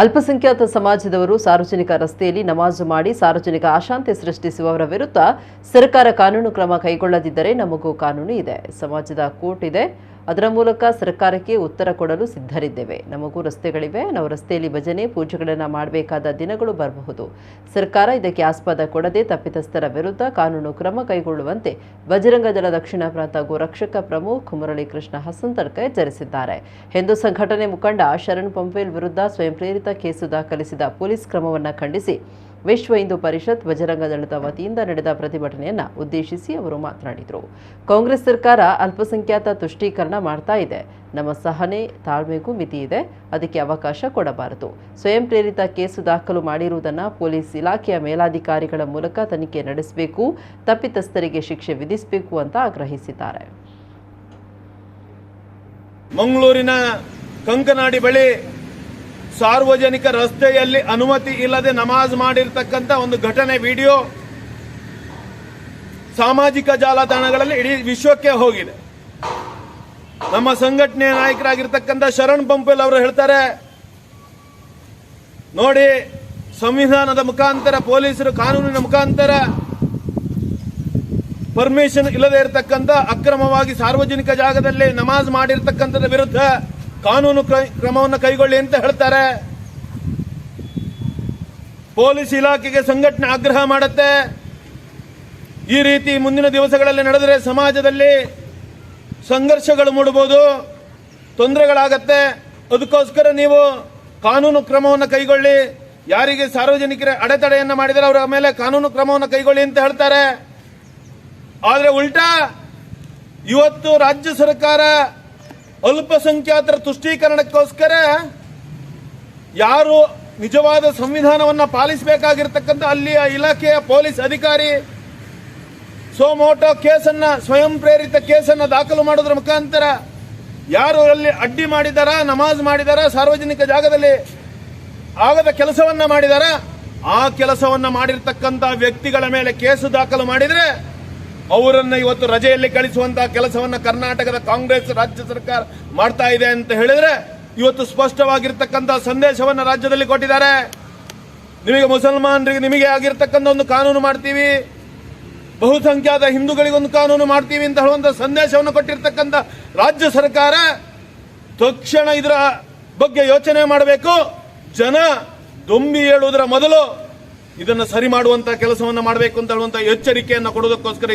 ಅಲ್ಪಸಂಖ್ಯಾತ ಸಮಾಜದವರು ಸಾರ್ವಜನಿಕ ರಸ್ತೆಯಲ್ಲಿ ನಮಾಜು ಮಾಡಿ ಸಾರ್ವಜನಿಕ ಅಶಾಂತಿ ಸೃಷ್ಟಿಸುವವರ ವಿರುದ್ಧ ಸರ್ಕಾರ ಕಾನೂನು ಕ್ರಮ ಕೈಗೊಳ್ಳದಿದ್ದರೆ ನಮಗೂ ಕಾನೂನು ಇದೆ. ಸಮಾಜದ ಕೋರ್ಟ್ ಇದೆ. ಅದರ ಮೂಲಕ ಸರ್ಕಾರಕ್ಕೆ ಉತ್ತರ ಕೊಡಲು ಸಿದ್ಧರಿದ್ದೇವೆ. ನಮಗೂ ರಸ್ತೆಗಳಿವೆ. ನಾವು ರಸ್ತೆಯಲ್ಲಿ ಭಜನೆ, ಪೂಜೆಗಳನ್ನು ಮಾಡಬೇಕಾದ ದಿನಗಳು ಬರಬಹುದು. ಸರ್ಕಾರ ಇದಕ್ಕೆ ಆಸ್ಪದ ಕೊಡದೆ ತಪ್ಪಿತಸ್ಥರ ವಿರುದ್ಧ ಕಾನೂನು ಕ್ರಮ ಕೈಗೊಳ್ಳುವಂತೆ ಬಜರಂಗ ದಳ ದಕ್ಷಿಣ ಪ್ರಾಂತ ಗೋರಕ್ಷಕ ಪ್ರಮುಖ್ ಮುರಳೀಕೃಷ್ಣ ಹಸಂತರ್ಕ ಎಚ್ಚರಿಸಿದ್ದಾರೆ. ಹಿಂದೂ ಸಂಘಟನೆ ಮುಖಂಡ ಶರಣ್ ಪಂಪೇಲ್ ವಿರುದ್ಧ ಸ್ವಯಂ ಪ್ರೇರಿತ ಕೇಸು ದಾಖಲಿಸಿದ ಪೊಲೀಸ್ ಕ್ರಮವನ್ನು ಖಂಡಿಸಿ ವಿಶ್ವ ಹಿಂದೂ ಪರಿಷತ್ ಬಜರಂಗ ದಳದ ವತಿಯಿಂದ ನಡೆದ ಪ್ರತಿಭಟನೆಯನ್ನು ಉದ್ದೇಶಿಸಿ ಅವರು ಮಾತನಾಡಿದರು. ಕಾಂಗ್ರೆಸ್ ಸರ್ಕಾರ ಅಲ್ಪಸಂಖ್ಯಾತ ತುಷ್ಟೀಕರಣ ಮಾಡ್ತಾ ಇದೆ. ನಮ್ಮ ಸಹನೆ, ತಾಳ್ಮೆಗೂ ಮಿತಿ ಇದೆ. ಅದಕ್ಕೆ ಅವಕಾಶ ಕೊಡಬಾರದು. ಸ್ವಯಂ ಪ್ರೇರಿತ ಕೇಸು ದಾಖಲು ಮಾಡಿರುವುದನ್ನು ಪೊಲೀಸ್ ಇಲಾಖೆಯ ಮೇಲಾಧಿಕಾರಿಗಳ ಮೂಲಕ ತನಿಖೆ ನಡೆಸಬೇಕು, ತಪ್ಪಿತಸ್ಥರಿಗೆ ಶಿಕ್ಷೆ ವಿಧಿಸಬೇಕು ಅಂತ ಆಗ್ರಹಿಸಿದ್ದಾರೆ. ಮಂಗಳೂರಿನ ಕಂಕನಾಡಿ ಬಳಿ ಸಾರ್ವಜನಿಕ ರಸ್ತೆಯಲ್ಲಿ ಅನುಮತಿ ಇಲ್ಲದೆ ನಮಾಜ್ ಮಾಡಿರ್ತಕ್ಕಂಥ ಒಂದು ಘಟನೆ ವಿಡಿಯೋ ಸಾಮಾಜಿಕ ಜಾಲತಾಣಗಳಲ್ಲಿ ಇಡೀ ವಿಶ್ವಕ್ಕೆ ಹೋಗಿದೆ. ನಮ್ಮ ಸಂಘಟನೆಯ ನಾಯಕರಾಗಿರ್ತಕ್ಕಂಥ ಶರಣ್ ಪಂಪೆಲ್ ಅವರು ಹೇಳ್ತಾರೆ, ನೋಡಿ, ಸಂವಿಧಾನದ ಮುಖಾಂತರ, ಪೊಲೀಸರು ಕಾನೂನಿನ ಮುಖಾಂತರ ಪರ್ಮಿಷನ್ ಇಲ್ಲದೆ ಇರತಕ್ಕಂಥ ಅಕ್ರಮವಾಗಿ ಸಾರ್ವಜನಿಕ ಜಾಗದಲ್ಲಿ ನಮಾಜ್ ಮಾಡಿರ್ತಕ್ಕಂಥದ ವಿರುದ್ಧ ಕಾನೂನು ಕ್ರ- ಕ್ರಮವನ್ನು ಕೈಗೊಳ್ಳಿ ಅಂತ ಹೇಳ್ತಾರೆ. ಪೊಲೀಸ್ ಇಲಾಖೆಗೆ ಸಂಘಟನೆ ಆಗ್ರಹ ಮಾಡುತ್ತೆ. ಈ ರೀತಿ ಮುಂದಿನ ದಿವಸಗಳಲ್ಲಿ ನಡೆದರೆ ಸಮಾಜದಲ್ಲಿ ಸಂಘರ್ಷಗಳು ಮೂಡಬಹುದು, ತೊಂದರೆಗಳಾಗತ್ತೆ. ಅದಕ್ಕೋಸ್ಕರ ನೀವು ಕಾನೂನು ಕ್ರಮವನ್ನು ಕೈಗೊಳ್ಳಿ. ಯಾರಿಗೆ ಸಾರ್ವಜನಿಕರ ಅಡೆತಡೆಯನ್ನು ಮಾಡಿದರೆ ಅವರ ಮೇಲೆ ಕಾನೂನು ಕ್ರಮವನ್ನು ಕೈಗೊಳ್ಳಿ ಅಂತ ಹೇಳ್ತಾರೆ. ಆದರೆ ಉಲ್ಟಾ, ಇವತ್ತು ರಾಜ್ಯ ಸರ್ಕಾರ ಅಲ್ಪಸಂಖ್ಯಾತರ ತುಷ್ಟೀಕರಣಕ್ಕೋಸ್ಕರ ಯಾರು ನಿಜವಾದ ಸಂವಿಧಾನವನ್ನು ಪಾಲಿಸಬೇಕಾಗಿರ್ತಕ್ಕಂಥ ಅಲ್ಲಿಯ ಇಲಾಖೆಯ ಪೊಲೀಸ್ ಅಧಿಕಾರಿ ಸೋಮೋಟೋ ಕೇಸನ್ನ ಸ್ವಯಂ ಪ್ರೇರಿತ ಕೇಸನ್ನು ದಾಖಲು ಮಾಡೋದ್ರ ಮುಖಾಂತರ ಯಾರು ಅಲ್ಲಿ ಅಡ್ಡಿ ಮಾಡಿದಾರ, ನಮಾಜ್ ಮಾಡಿದಾರ, ಸಾರ್ವಜನಿಕ ಜಾಗದಲ್ಲಿ ಆಗದ ಕೆಲಸವನ್ನ ಮಾಡಿದಾರ, ಆ ಕೆಲಸವನ್ನ ಮಾಡಿರ್ತಕ್ಕಂಥ ವ್ಯಕ್ತಿಗಳ ಮೇಲೆ ಕೇಸು ದಾಖಲು ಮಾಡಿದ್ರೆ ಅವರನ್ನ ಇವತ್ತು ರಜೆಯಲ್ಲಿ ಕಳಿಸುವಂತ ಕೆಲಸವನ್ನ ಕರ್ನಾಟಕದ ಕಾಂಗ್ರೆಸ್ ರಾಜ್ಯ ಸರ್ಕಾರ ಮಾಡ್ತಾ ಇದೆ ಅಂತ ಹೇಳಿದ್ರೆ ಇವತ್ತು ಸ್ಪಷ್ಟವಾಗಿರ್ತಕ್ಕಂಥ ಸಂದೇಶವನ್ನ ರಾಜ್ಯದಲ್ಲಿ ಕೊಟ್ಟಿದ್ದಾರೆ. ನಿಮಗೆ ಮುಸಲ್ಮಾನರಿಗೆ ನಿಮಗೆ ಆಗಿರ್ತಕ್ಕಂಥ ಒಂದು ಕಾನೂನು ಮಾಡ್ತೀವಿ. ಬಹುಸಂಖ್ಯಾತ ಹಿಂದೂಗಳಿಗೊಂದು ಕಾನೂನು ಮಾಡ್ತೀವಿ ಅಂತ ಹೇಳುವಂತ ಸಂದೇಶವನ್ನು ಕೊಟ್ಟಿರ್ತಕ್ಕಂಥ ರಾಜ್ಯ ಸರ್ಕಾರ ತಕ್ಷಣ ಇದರ ಬಗ್ಗೆ ಯೋಚನೆ ಮಾಡಬೇಕು. ಜನ ದೊಂಬಿ ಹೇಳುವುದರ ಮೊದಲು ಇದನ್ನು ಸರಿ ಮಾಡುವಂತ ಕೆಲಸವನ್ನು ಮಾಡಬೇಕು ಅಂತ ಹೇಳುವಂತ ಎಚ್ಚರಿಕೆಯನ್ನು ಕೊಡೋದಕ್ಕೋಸ್ಕರ